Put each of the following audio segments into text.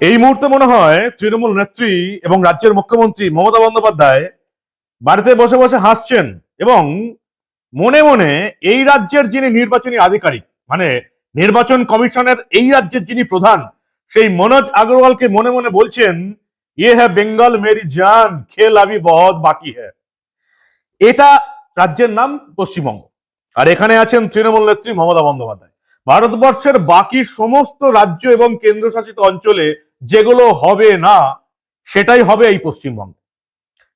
এই মুহূর্তে মনে হয় তৃণমূল নেত্রী এবং রাজ্যের মুখ্যমন্ত্রী মমতা বন্দ্যোপাধ্যায় বাড়িতে বসে বসে হাসছেন এবং মনে মনে এই রাজ্যের যিনি নির্বাচনী আধিকারিক মানে নির্বাচন কমিশনের এই রাজ্যের যিনি প্রধান, সেই মনোজ আগরওয়ালকে মনে মনে বলছেন ইয়ে হ্যাঁ বেঙ্গল মেরি জান, খেল আবি বহুত বাকি হ্যাঁ এটা রাজ্যের নাম পশ্চিমবঙ্গ। আর এখানে আছেন তৃণমূল নেত্রী মমতা বন্দ্যোপাধ্যায়। ভারতবর্ষের বাকি সমস্ত রাজ্য এবং কেন্দ্রশাসিত অঞ্চলে যেগুলো হবে না, সেটাই হবে এই পশ্চিমবঙ্গ।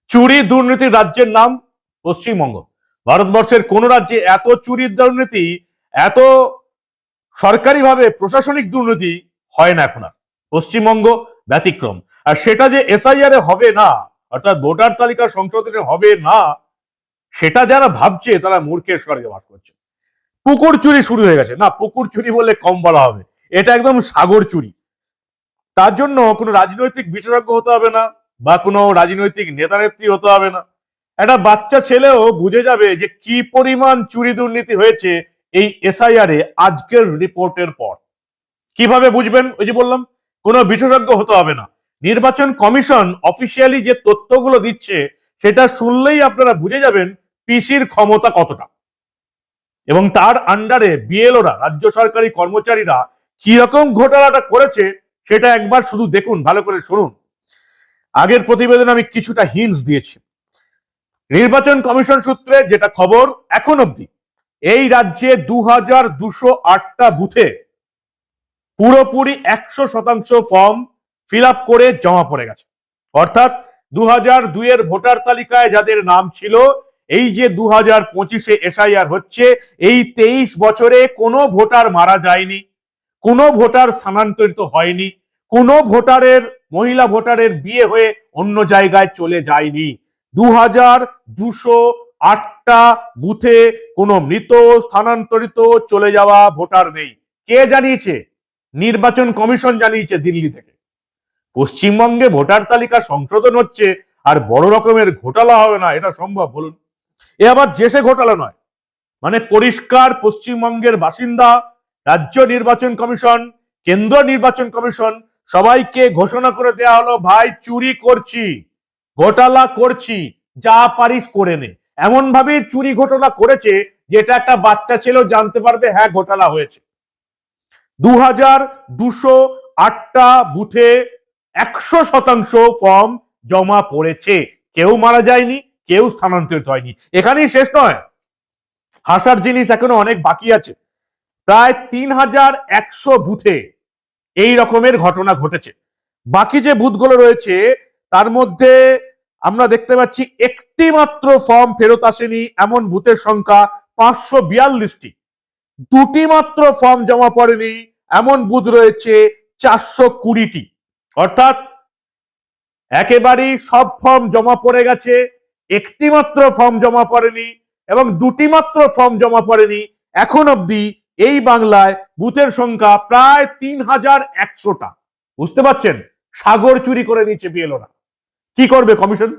চুরি দুর্নীতির রাজ্যের নাম পশ্চিমবঙ্গ। ভারতবর্ষের কোন রাজ্যে এত চুরির দুর্নীতি, এত সরকারিভাবে প্রশাসনিক দুর্নীতি হয় না এখন আর। পশ্চিমবঙ্গ ব্যতিক্রম। আর সেটা যে এসআইআর হবে না, অর্থাৎ ভোটার তালিকা সংশোধনে হবে না, সেটা যারা ভাবছে, তারা মূর্খের স্বর্গে বাস করছে। পুকুর চুরি শুরু হয়ে গেছে। না, পুকুর চুরি বললে কম বলা হবে। এটা একদম সাগর চুরি। তার জন্য কোনো রাজনৈতিক বিশেষজ্ঞ হতে হবে না বা কোনো রাজনৈতিক নেতা নেত্রী হতে হবে না। একটা বাচ্চা ছেলেও বুঝে যাবে যে কি পরিমাণ চুরি দুর্নীতি হয়েছে এই এসআইআর এ আজকের রিপোর্টের পর। কীভাবে বুঝবেন? ওই যে বললাম, কোনো বিশেষজ্ঞ হতে হবে না। নির্বাচন কমিশন অফিসিয়ালি যে তথ্যগুলো দিচ্ছে, সেটা শুনলেই আপনারা বুঝে যাবেন পিসির ক্ষমতা কতটা। এবং তার আন্ডারে বিএলওরা রাজ্য সরকারি কর্মচারীরা, কীরকম ঘোটালাটা করেছে সেটা একবার শুধু দেখুন, ভালো করে শুনুন। আগের প্রতিবেদনে আমি কিছুটা হিন্টস দিয়েছি। নির্বাচন কমিশন সূত্রে যেটা খবর, এখন অবধি এই রাজ্যে দু হাজার দুশো আটটা বুথে পুরোপুরি একশো শতাংশ ফর্ম ফিল করে জমা পড়ে গেছে। অর্থাৎ দু হাজার দুইয়ের ভোটার তালিকায় যাদের নাম ছিল, এই যে দু হাজার পঁচিশে এসআইআর হচ্ছে, এই তেইশ বছরে কোনো ভোটার মারা যায়নি, কোনো ভোটার স্থানান্তরিত হয়নি কোনো ভোটারের, মহিলা ভোটারের বিয়ে হয়ে অন্য জায়গায় চলে যায়নি। দু হাজার দুশো আটটা বুথে কোনো মৃত, স্থানান্তরিত চলে যাওয়া ভোটার নেই। কে জানিয়েছে? নির্বাচন কমিশন জানিয়েছে দিল্লি থেকে। পশ্চিমবঙ্গে ভোটার তালিকা সংশোধন হচ্ছে আর বড় রকমের ঘোটালা হবে না, এটা সম্ভব, বলুন। এ আবার জেসে ঘোটালা নয় মানে পরিষ্কার পশ্চিমবঙ্গের বাসিন্দা, রাজ্য নির্বাচন কমিশন কেন্দ্র নির্বাচন কমিশন সবাইকে ঘোষণা করে দেয়া হলো, ভাই, চুরি করছি, ঘোটালা করছি, যা পারিস করে নে। এমন ভাবে চুরি ঘোটালা করেছে, যেটা একটা বাচ্চা ছেলেও জানতে পারবে হ্যাঁ ঘোটালা হয়েছে। দু হাজার দুশো আটটা বুথে একশো শতাংশ ফর্ম জমা পড়েছে। কেউ মারা যায়নি, কেউ স্থানান্তরিত হয়নি। এখানেই শেষ নয়। হাসার জিনিস এখনও অনেক বাকি আছে। প্রায় তিন হাজার একশো বুথে এই রকমের ঘটনা ঘটেছে। বাকি যে বুথগুলো রয়েছে, তার মধ্যে আমরা দেখতে পাচ্ছি একটি মাত্র ফর্ম ফেরত আসেনি, এমন বুথের সংখ্যা পাঁচশো বিয়াল্লিশটি। দুটি মাত্র ফর্ম জমা পড়েনি, এমন বুথ রয়েছে চারশো কুড়িটি। অর্থাৎ একেবারেই সব ফর্ম জমা পড়ে গেছে একটি মাত্র ফর্ম জমা পড়েনি এবং দুটি মাত্র ফর্ম জমা পড়েনি এখন অবধি এই বাংলায় বুথের সংখ্যা প্রায় তিন হাজার একশোটা। বুঝতে পারছেন? সাগর চুরি করে নিচ্ছে বিএলওরা কি করবে কমিশন?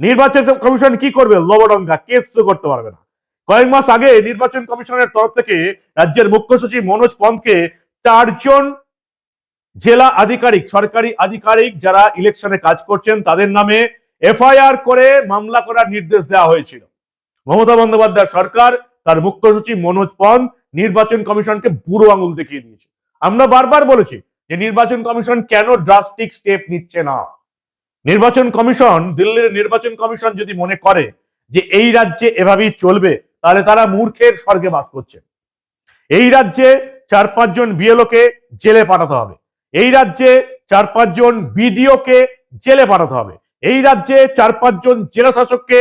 নির্বাচন কমিশন কি করবে? লবডঙ্গা কেস করতে পারবে না। কয়েক মাস আগে নির্বাচন কমিশনের তরফ থেকে রাজ্যের মুখ্য সচিব মনোজ পন্তকে চারজন জেলা আধিকারিক, সরকারি আধিকারিক যারা ইলেকশনে কাজ করছেন, তাদের নামে এফআইআর করে মামলা করার নির্দেশ দেওয়া হয়েছিল। মমতা বন্দ্যোপাধ্যায় সরকার, তার মুখ্য সচিব মনোজ পন্ত নির্বাচন কমিশনকে বুড়ো আঙুল দেখিয়ে দিয়েছে। আমরা বারবার বলেছি যে নির্বাচন কমিশন কেন ড্রাস্টিক স্টেপ নিচ্ছে না। নির্বাচন কমিশন, দিল্লির নির্বাচন কমিশন যদি মনে করে যে এই রাজ্যে এভাবেই চলবে, তাহলে তারা মূর্খের স্বর্গে বাস করছে। এই রাজ্যে চার পাঁচজন বিএলওকে জেলে পাঠাতে হবে। এই রাজ্যে চার পাঁচজন বিডিওকে জেলে পাঠাতে হবে। এই রাজ্যে চার পাঁচজন জেলা শাসককে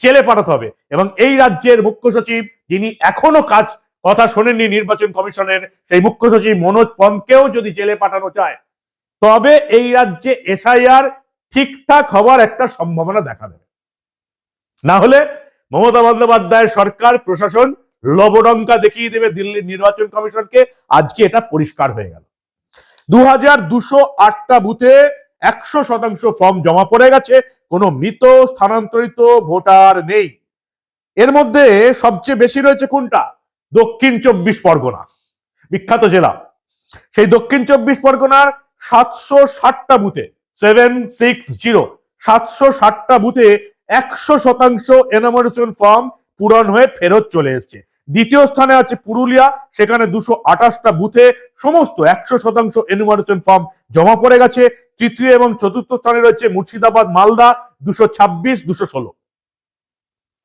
জেলে পাঠাতে হবে। এবং এই রাজ্যের মুখ্য সচিব, যিনি এখনও কাজ কথা শোনেননি নির্বাচন কমিশনের সেই মুখ্য সচিব মনোজ পমকেও যদি জেলে পাঠানো চায় তবে এই রাজ্যে এসআইআর ঠিকঠাক হওয়ার একটা সম্ভাবনা দেখা দেবে। না হলে মমতা বন্দ্যোপাধ্যায়ের সরকার, প্রশাসন লবডঙ্কা দেখিয়ে দেবে দিল্লির নির্বাচন কমিশনকে। আজকে এটা পরিষ্কার হয়ে গেল। দু হাজার দুশো আটটা বুথে একশো শতাংশ ফর্ম জমা পড়ে গেছে, কোনো মৃত, স্থানান্তরিত ভোটার নেই। এর মধ্যে সবচেয়ে বেশি রয়েছে কোনটা? দক্ষিণ চব্বিশ পরগনা, বিখ্যাত জেলা। সেই দক্ষিণ চব্বিশ পরগনার সাতশো ষাটটা বুথে সেভেন সিক্স জিরো সাতশো ষাটটা বুথে একশো শতাংশ এনামোরেশন ফর্ম পূরণ হয়ে ফেরত চলে এসছে। দ্বিতীয় স্থানে আছে পুরুলিয়া, সেখানে দুশো আঠাশটা বুথে সমস্ত একশো শতাংশ এনুমারেশন ফর্ম জমা পড়ে গেছে। তৃতীয় এবং চতুর্থ স্থানে রয়েছে মুর্শিদাবাদ, মালদা, দুশো ছাব্বিশ, দুশো ষোলো।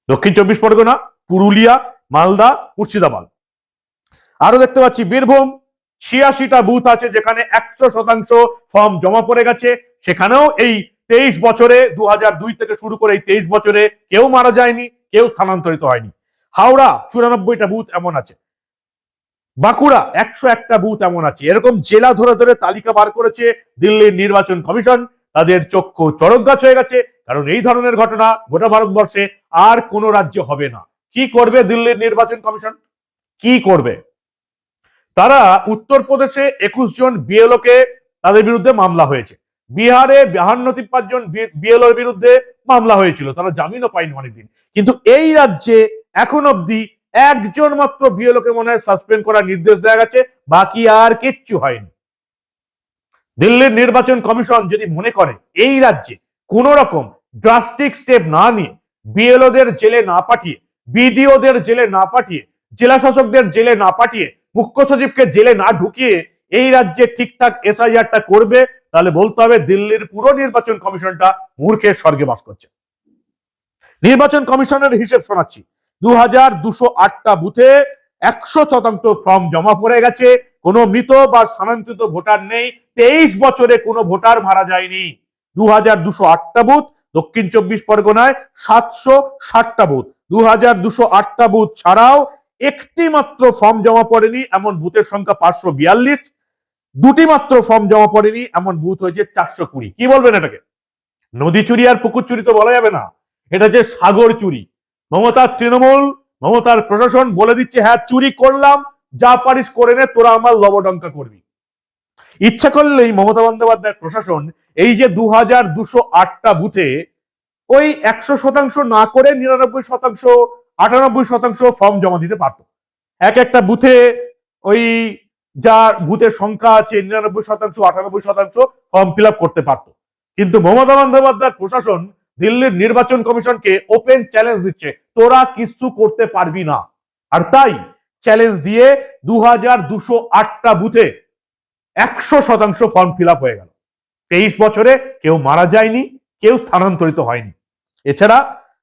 দক্ষিণ চব্বিশ পরগনা, পুরুলিয়া মালদা, মুর্শিদাবাদ। আরও দেখতে পাচ্ছি, বীরভূম, ছিয়াশিটা বুথ আছে যেখানে একশো শতাংশ ফর্ম জমা পড়ে গেছে। সেখানেও এই তেইশ বছরে দু থেকে শুরু করে এই তেইশ বছরে কেউ মারা যায়নি, কেউ স্থানান্তরিত হয়নি। হাওড়া, চুরানব্বইটা বুথ এমন আছে। বাঁকুড়া, একশো একটা বুথ এমন আছে। এরকম জেলা ধরে ধরে তালিকা বার করেছে দিল্লির নির্বাচন কমিশন। তাদের চক্ষু চড়ক গাছ হয়ে গেছে, কারণ এই ধরনের ঘটনা গোটা ভারতবর্ষে আর কোনো রাজ্য হবে না। কি করবে দিল্লির নির্বাচন কমিশন? কি করবে? তারা উত্তরপ্রদেশে একুশ জন বিএলও কে তাদের বিরুদ্ধে মামলা হয়েছে। বিহারে বাহান্ন তিপ্পান্ন জন বিএলওর বিরুদ্ধে মামলা হয়েছিল। তারা জামিনও পায়নি অনেকদিন। কিন্তু এই রাজ্যে এখন অব্দি একজন মাত্র বিএলও কে মনে হয় সাসপেন্ড করার নির্দেশ দেওয়া গেছে। বাকি আর কিচ্ছু হয়নি। দিল্লির নির্বাচন কমিশন যদি মনে করে এই রাজ্যে কোন রকম ড্রাস্টিক স্টেপ না নিয়ে বিএলওদের জেলে না পাঠিয়ে বিডিওদের জেলে না পাঠিয়ে জেলা শাসকদের জেলে না পাঠিয়ে, মুখ্য সচিবকে জেলে না ঢুকিয়ে এই রাজ্যে ঠিকঠাক এসআইআরটা করবে, তাহলে বলতে হবে দিল্লির পুরো নির্বাচন কমিশনটা মূর্খের স্বর্গে বাস করছে। নির্বাচন কমিশনের হিসেব শোনাচ্ছি। দু হাজার দুশো আটটা বুথে একশো শতাংশ ফর্ম জমা পড়ে গেছে, কোনো মৃত বা স্থানান্তরিত ভোটার নেই, তেইশ বছরে কোনো ভোটার মারা যায়নি। দু হাজার দুশো আটটা বুথ, দক্ষিণ চব্বিশ পরগনায় সাতশো ষাটটা বুথ। দু হাজার দুশো আটটা বুথ ছাড়াও একটি মাত্র ফর্ম জমা পড়েনি, এমন বুথের সংখ্যা পাঁচশো বিয়াল্লিশ। দুটি মাত্র ফর্ম জমা পড়েনি, এমন বুথ হয়েছে চারশো কুড়ি। কি বলবেন এটাকে? নদী চুরি আর পুকুর চুরি তো বলা যাবে না। এটা যে সাগর চুরি। মমতার তৃণমূল, মমতার প্রশাসন বলে দিচ্ছে হ্যাঁ চুরি করলাম, যা পারিস করে নে, তোরা আমার লবডঙ্কা করবি। ইচ্ছা করলেই মমতা বন্দ্যোপাধ্যায়ের প্রশাসন এই যে দু হাজার দুশো আটটা বুথে ওই একশো শতাংশ না করে নিরানব্বই শতাংশ, আটানব্বই শতাংশ ফর্ম জমা দিতে পারত। এক একটা বুথে ওই যা বুথের সংখ্যা আছে নিরানব্বই শতাংশ, আটানব্বই শতাংশ ফর্ম ফিল করতে পারত। কিন্তু মমতা বন্দ্যোপাধ্যায়ের প্রশাসন দিল্লির নির্বাচন কমিশনকে ওপেন চ্যালেঞ্জ দিচ্ছে, তোরা কিছু করতে পারবি না। আর তাই চ্যালেঞ্জ দিয়ে দু হাজার দুশো আটটা বুথে একশো শতাংশ ফর্ম ফিল হয়ে গেল। তেইশ বছরে কেউ মারা যায়নি, কেউ স্থানান্তরিত হয়নি। এছাড়া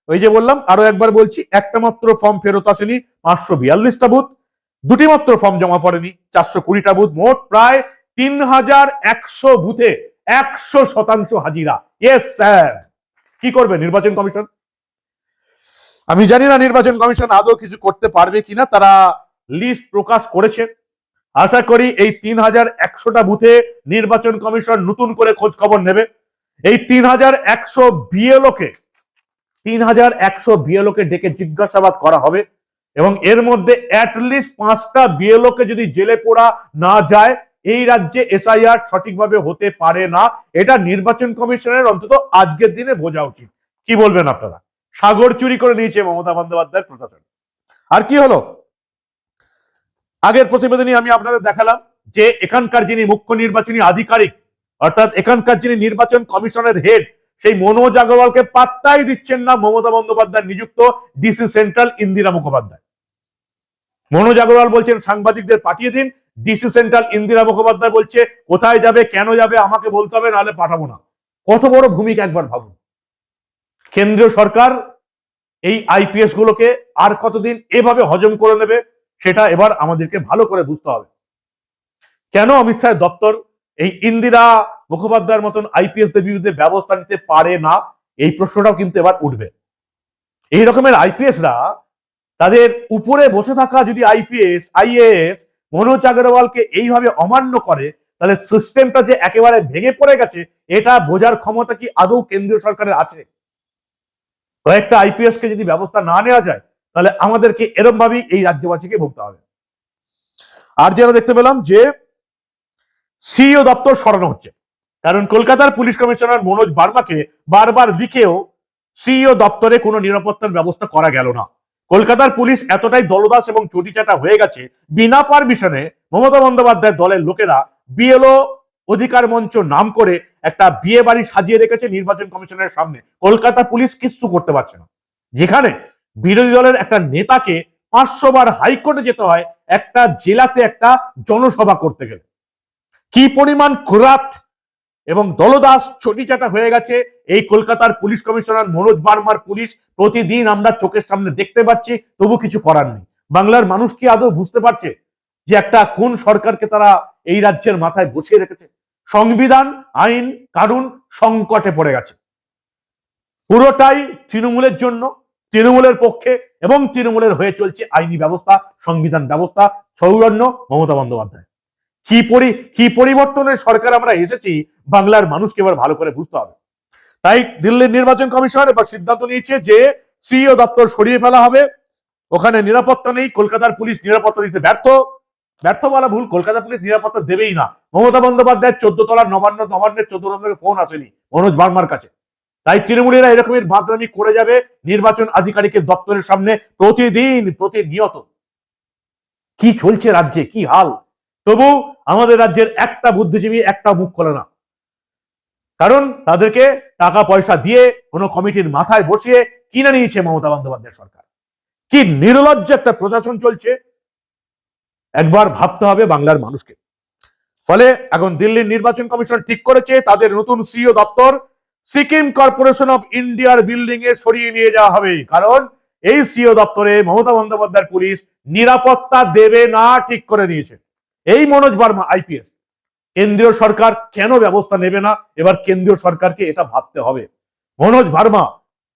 ওই যে বললাম, আরও একবার বলছি, একটা মাত্র ফর্ম ফেরত আসেনি, পাঁচশো বিয়াল্লিশটা বুথ দুটি মাত্র ফর্ম জমা পড়েনি, চারশো কুড়িটা বুথ মোট প্রায় তিন হাজার একশো বুথে একশো শতাংশ হাজিরা। স্যার কি করবে নির্বাচন কমিশন? আমি জানি না নির্বাচন কমিশন আদৌ কিছু করতে পারবে কিনা, তারা লিস্ট প্রকাশ করেছে। আশা করি এই তিন হাজার একশোটা বুথে নির্বাচন কমিশন নতুন করে খোঁজ খবর নেবে। এই তিন হাজার একশো বিএলওকে তিন হাজার একশো বিএলওকে ডেকে জিজ্ঞাসাবাদ করা হবে এবং এর মধ্যে অ্যাটলিস্ট পাঁচটা বিএলওকে যদি জেলে পোড়া না যায়, এই রাজ্যে এসআইআর সঠিকভাবে হতে পারে না। এটা নির্বাচন কমিশনের অন্তত আজকের দিনে বোঝা উচিত। কি বলবেন আপনারা? সাগর চুরি করে নিয়েছে মমতা বন্দ্যোপাধ্যায়ের প্রশাসন। আর কি হলো? আগের প্রতিবেদনে আমি আপনাদের দেখালাম যে এখানকার যিনি মুখ্য নির্বাচনী আধিকারিক, অর্থাৎ এখানকার যিনি নির্বাচন কমিশনের হেড সেই মনোজ আগরওয়ালকে পাত্তাই দিচ্ছেন না মমতা বন্দ্যোপাধ্যায় নিযুক্ত ডিসি সেন্ট্রাল ইন্দিরা মুখোপাধ্যায়। মনোজ আগরওয়াল বলছেন, সাংবাদিকদের পাঠিয়ে দিন ডিসি সেন্ট্রাল ইন্দিরা মুখোপাধ্যায় বলছে, কোথায় যাবে, কেন যাবে, আমাকে বলতে হবে, নাহলে পাঠাবো না। কত বড় ভূমিকা একবার ভাবুন। কেন্দ্রীয় সরকার এই আইপিএস গুলোকে আর কতদিন এভাবে হজম করে নেবে, সেটা এবার আমাদেরকে ভালো করে বুঝতে হবে। কেন অমিত শাহের দপ্তর এই ইন্দিরা মুখোপাধ্যায়ের মতন আইপিএস দের বিরুদ্ধে ব্যবস্থা নিতে পারে না, এই প্রশ্নটাও কিন্তু এবার উঠবে। এই রকমের আইপিএসরা তাদের উপরে বসে থাকা যদি আইপিএস আইএএস মনোজ আগরওয়ালকে এইভাবে অমান্য করে, তাহলে সিস্টেমটা যে একেবারে ভেঙে পড়ে গেছে, এটা বোঝার ক্ষমতা কি আদৌ কেন্দ্রীয় সরকারের আছে? কয়েকটা আইপিএস কে যদি ব্যবস্থা না নেওয়া যায়, তাহলে আমাদেরকে এরম ভাবেই এই রাজ্যবাসীকে ভুগতে হবে। আর যেন দেখতে পেলাম যে সিইও দপ্তর সরানো হচ্ছে। কারণ কলকাতার পুলিশ কমিশনার মনোজ বার্মাকে বারবার লিখেও সিইও দপ্তরে কোনো নিরাপত্তার ব্যবস্থা করা গেল না। কলকাতার পুলিশ এতটাই দলদাস এবং চটিচাটা হয়ে গেছে, বিনা পারমিশনে মমতা বন্দ্যোপাধ্যায়ের দলের লোকেরা বিএলও অধিকার মঞ্চ নাম করে একটা বিয়ে বাড়ি সাজিয়ে রেখেছে নির্বাচন কমিশনের সামনে। কলকাতা পুলিশ কিচ্ছু করতে পারছে না। যেখানে বিরোধী দলের একটা নেতাকে পাঁচশো বার হাইকোর্টে যেতে হয়, একটা জেলাতে একটা জনসভা করতে গেলে। কি পরিমাণ করাপ্ট এবং দলদাস চটিচাটা হয়ে গেছে। এই কলকাতার পুলিশ কমিশনার মনোজ বার্মার পুলিশ প্রতিদিন আমরা চোখের সামনে দেখতে পাচ্ছি, তবু কিছু করার নেই। বাংলার মানুষ কি আদৌ বুঝতে পারছে যে একটা কোন সরকারকে তারা এই রাজ্যের মাথায় বসিয়ে রেখেছে? সংবিধান, আইন, কানুন সংকটে পড়ে গেছে। পুরোটাই তৃণমূলের জন্য, তৃণমূলের পক্ষে এবং তৃণমূলের হয়ে চলছে আইনি ব্যবস্থা, সংবিধান ব্যবস্থা সৌরণ্য মমতা বন্দ্যোপাধ্যায়। কি পরি, কি পরিবর্তনের সরকার আমরা এসেছি, বাংলার মানুষকে এবার ভালো করে বুঝতে হবে। তাই দিল্লির নির্বাচন কমিশন এবার সিদ্ধান্ত নিয়েছে যে সিইও দপ্তর সরিয়ে ফেলা হবে। ওখানে নিরাপত্তা নেই, কলকাতার পুলিশ নিরাপত্তা দিতে ব্যর্থ। ব্যর্থ বলা ভুল, কলকাতা পুলিশ নিরাপত্তা দেবেই না। মমতা বন্দ্যোপাধ্যায়ের চোদ্দ তলার নবান্ন, নবান্নের চোদ্দ থেকে ফোন আসেনি, মনোজ বার্মার কাছে। তাই তৃণমূলীরা এরকমের বাদরামি করে যাবে নির্বাচন আধিকারিকের দপ্তরের সামনে প্রতিদিন, প্রতিনিয়ত। কি চলছে রাজ্যে? কি হাল? তবু আমাদের রাজ্যের একটা বুদ্ধিজীবী, একটা মুখ খোলে না। কারণ তাদেরকে টাকা, পয়সা দিয়ে কোনো কমিটির মাথায় বসিয়ে কিনে নিয়েছে মমতা বন্দ্যোপাধ্যায় সরকার। কি নির্লজ্জ একটা প্রশাসন চলছে। একবার ভাবতে হবে বাংলার মানুষকে। ফলে এখন দিল্লির নির্বাচন কমিশন ঠিক করেছে, তাদের নতুন সিও দপ্তর সিকিম কর্পোরেশন অফ ইন্ডিয়ার বিল্ডিং এ সরিয়ে নিয়ে যাওয়া হবে। কারণ এই সিও দপ্তরে মমতা বন্দ্যোপাধ্যায়ের পুলিশ নিরাপত্তা দেবে না, ঠিক করে নিয়েছে এই মনোজ বার্মা আইপিএস কেন্দ্রীয় সরকার কেন ব্যবস্থা নেবে না? এবার কেন্দ্রীয় সরকারকে এটা ভাবতে হবে। মনোজ ভার্মা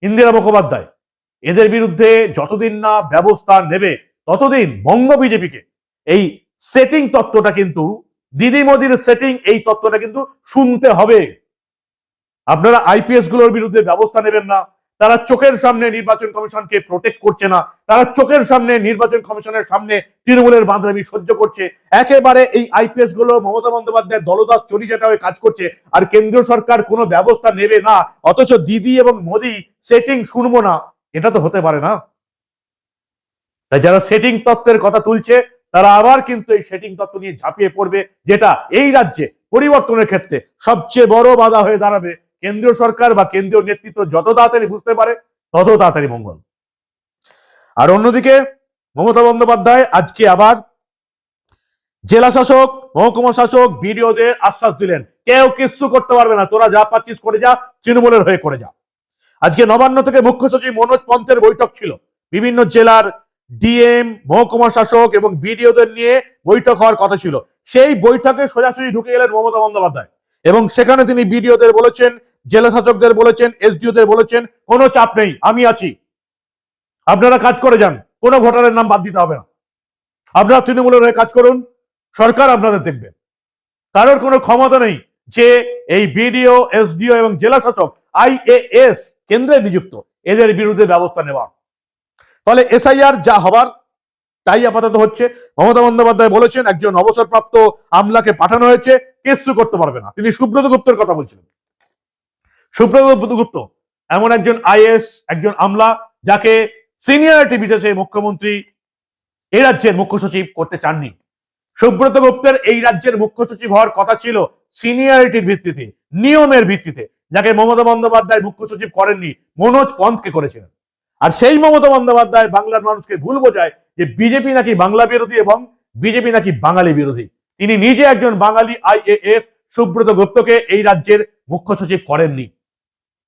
ইন্দিরা মুখোপাধ্যায়, এদের বিরুদ্ধে যতদিন না ব্যবস্থা নেবে, ততদিন বঙ্গ বিজেপিকে। এই সেটিং তত্ত্বটা কিন্তু, দিদি মোদির সেটিং এই তত্ত্বটা কিন্তু শুনতে হবে। আপনারা আইপিএসগুলোর বিরুদ্ধে ব্যবস্থা নেবেন না। তারা চোখের সামনে নির্বাচন কমিশনকে প্রোটেক্ট করছে না। তারা চোখের সামনে নির্বাচন কমিশনের সামনে তৃণমূলের বাঁধরামি সহ্য করছে। একেবারে এই আইপিএসগুলো মমতা বন্দ্যোপাধ্যায় দলদাস চরিচাটা হয়ে কাজ করছে, আর কেন্দ্রীয় সরকার কোনো ব্যবস্থা নেবে না, অথচ দিদি এবং মোদি সেটিং শুনব না। এটা তো হতে পারে না। তাই যারা সেটিং তত্ত্বের কথা তুলছে, তারা আবার কিন্তু এই সেটিং তত্ত্ব নিয়ে ঝাঁপিয়ে পড়বে, যেটা এই রাজ্যে পরিবর্তনের ক্ষেত্রে সবচেয়ে বড় বাধা হয়ে দাঁড়াবে। কেন্দ্রীয় সরকার বা কেন্দ্রীয় নেতৃত্ব যত তাড়াতাড়ি বুঝতে পারে, তত তাড়াতাড়ি মঙ্গল। আর অন্যদিকে মমতা বন্দ্যোপাধ্যায় আজকে আবার জেলা শাসক, মহকুমা শাসক, বিডিওদের আশ্বাস দিলেন, কেউ কিচ্ছু করতে পারবে না, তোরা যা পাচ্ছিস করে যা, তৃণমূলের হয়ে করে যা। আজকে নবান্ন থেকে মুখ্য সচিব মনোজ পন্থের বৈঠক ছিল। বিভিন্ন জেলার ডিএম, মহকুমা শাসক এবং বিডিওদের নিয়ে বৈঠক হওয়ার কথা ছিল। সেই বৈঠকে সোজাসুজি ঢুকে গেলেন মমতা বন্দ্যোপাধ্যায় এবং সেখানে তিনি বিডিওদের বলেছেন জেলা শাসকদের বলেছেন, এসডিওদের বলেছেন, কোনো চাপ নেই, আমি আছি। আপনারা কাজ করে যান, কোনো ভোটারের নাম বাদ দিতে হবে না। আপনারা তৃণমূলের হয়ে কাজ করুন, সরকার আপনাদের দেখবে। কারোর কোনো ক্ষমতা নেই যে এই বিডিও, এসডিও এবং জেলা শাসক আইএএস কেন্দ্রে নিযুক্ত, এদের বিরুদ্ধে ব্যবস্থা নেওয়া। ফলে এসআইআর যা হবার, তাই আপাতত হচ্ছে। মমতা বন্দ্যোপাধ্যায় বলেছেন, একজন অবসরপ্রাপ্ত আমলাকে পাঠানো হয়েছে, কেসু করতে পারবে না। তিনি সুব্রত গুপ্তের কথা বলছিলেন। সুব্রত গুপ্ত এমন একজন আইএস একজন আমলা, যাকে সিনিয়রিটি বিশেষে মুখ্যমন্ত্রী এই রাজ্যের মুখ্য সচিব করতে চাননি। সুব্রত গুপ্তের এই রাজ্যের মুখ্য সচিব হওয়ার কথা ছিল সিনিয়রিটির ভিত্তিতে, নিয়মের ভিত্তিতে, যাকে মমতা বন্দ্যোপাধ্যায় মুখ্য সচিব করেননি, মনোজ পন্থকে করেছিলেন আর সেই মমতা বন্দ্যোপাধ্যায় বাংলার মানুষকে ভুল বোঝায় যে বিজেপি নাকি বাংলা বিরোধী এবং বিজেপি নাকি বাঙালি বিরোধী। তিনি নিজে একজন বাঙালি আইএএস সুব্রত গুপ্তকে এই রাজ্যের মুখ্য সচিব করেননি।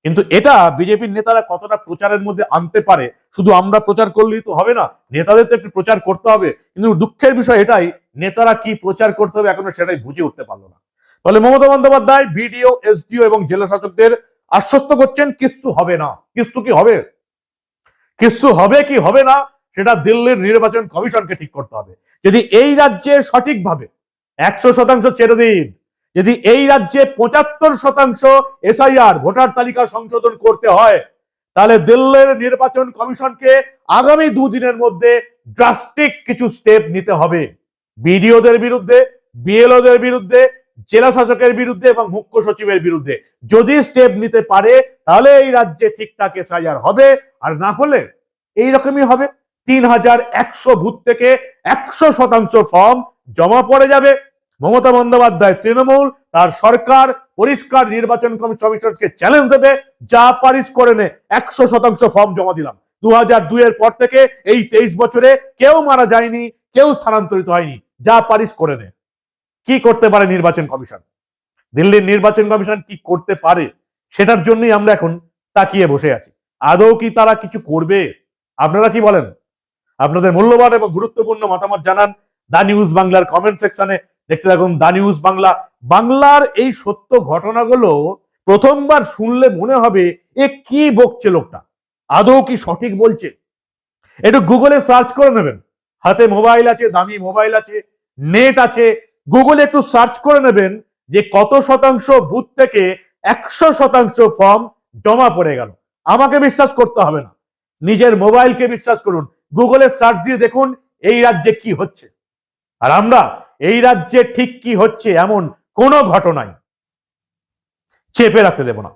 কিন্তু এটা বিজেপির নেতারা কতটা প্রচারের মধ্যে আনতে পারে? শুধু আমরা প্রচার করলেই তো হবে না, নেতাদের তো একটু প্রচার করতে হবে। কিন্তু দুঃখের বিষয় এটাই, নেতারা কি প্রচার করতে হবে এখনও সেটাই বুঝে উঠতে পারল না। ফলে মমতা বন্দ্যোপাধ্যায়, বিডিও, এসডিও এবং জেলা শাসকদের আশ্বস্ত করছেন, কিচ্ছু হবে না। কিচ্ছু কি হবে? কিচ্ছু হবে কি হবে না, সেটা দিল্লির নির্বাচন কমিশনকে ঠিক করতে হবে। যদি এই রাজ্যে সঠিকভাবে একশো শতাংশ ছেড়ে দিন যদি এই রাজ্যে পঁচাত্তর শতাংশ এসআইআর, ভোটার তালিকা সংশোধন করতে হয়, তাহলে দিল্লির নির্বাচন কমিশনকে আগামী দুদিনের মধ্যে ড্রাস্টিক কিছু স্টেপ নিতে হবে। বিডিওদের বিরুদ্ধে, বিএলওদের বিরুদ্ধে, জেলা শাসকের বিরুদ্ধে এবং মুখ্য সচিবের বিরুদ্ধে। যদি স্টেপ নিতে পারে, তাহলে এই রাজ্যে ঠিকঠাক এসআইআর হবে, আর না হলে এইরকমই হবে। তিন হাজার একশো ভূত থেকে একশো শতাংশ ফর্ম জমা পড়ে যাবে। মমতা বন্দ্যোপাধ্যায় তৃণমূল, তার সরকার, পরিষ্কার নির্বাচন কমিশনকে চ্যালেঞ্জ দেবে, যা পারিস করে নে। একশো শতাংশ ফর্ম জমা দিলাম। দু হাজার দুইয়ের পর থেকে এই তেইশ বছরে কেউ মারা যায়নি, কেউ স্থানান্তরিত হয়নি। যা পারিস করে নে। কি করতে পারে নির্বাচন কমিশন? দিল্লির নির্বাচন কমিশন কি করতে পারে? সেটার জন্যই আমরা এখন তাকিয়ে বসে আছি। আদৌ কি তারা কিছু করবে? আপনারা কি বলেন? আপনাদের মূল্যবান এবং গুরুত্বপূর্ণ মতামত জানান দা নিউজ বাংলার কমেন্ট সেকশনে দেখতে থাকুন দা নিউজ বাংলা। বাংলার এই সত্য ঘটনাগুলো প্রথমবার শুনলে মনে হবে, এ কি বকছে লোকটা? আদৌ কি সঠিক বলছে? একটু গুগলে সার্চ করে নেবেন। হাতে মোবাইল আছে, দামি মোবাইল আছে, নেট আছে, গুগলে একটু সার্চ করে নেবেন যে কত শতাংশ বুথ থেকে একশো শতাংশ ফর্ম জমা পড়ে গেল। আমাকে বিশ্বাস করতে হবে না। নিজের মোবাইলকে বিশ্বাস করুন। গুগলে সার্চ দিয়ে দেখুন এই রাজ্যে কি হচ্ছে। আর আমরা এই রাজ্যে ঠিক কি হচ্ছে এমন কোনো ঘটনাই চেপে রাখতে দেব না।